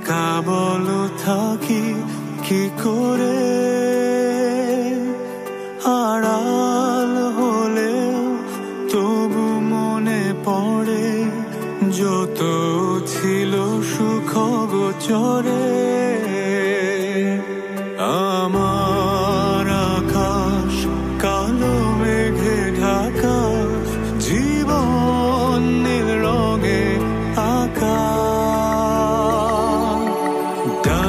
একা থাকি কি করে? আড়াল হলে তবু মনে পড়ে যত ছিল সুখ গোচরে। Done.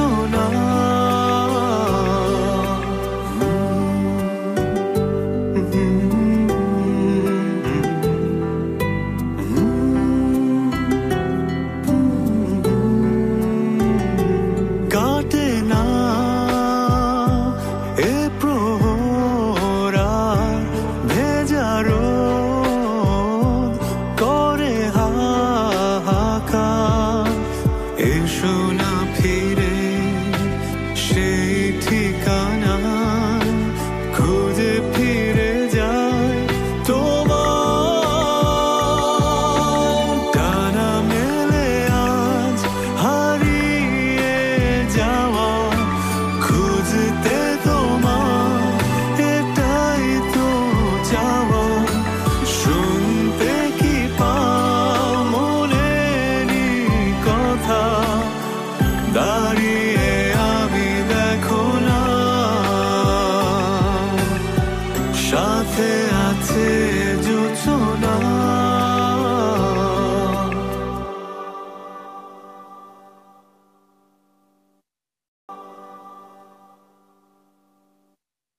শোনা আছে আছে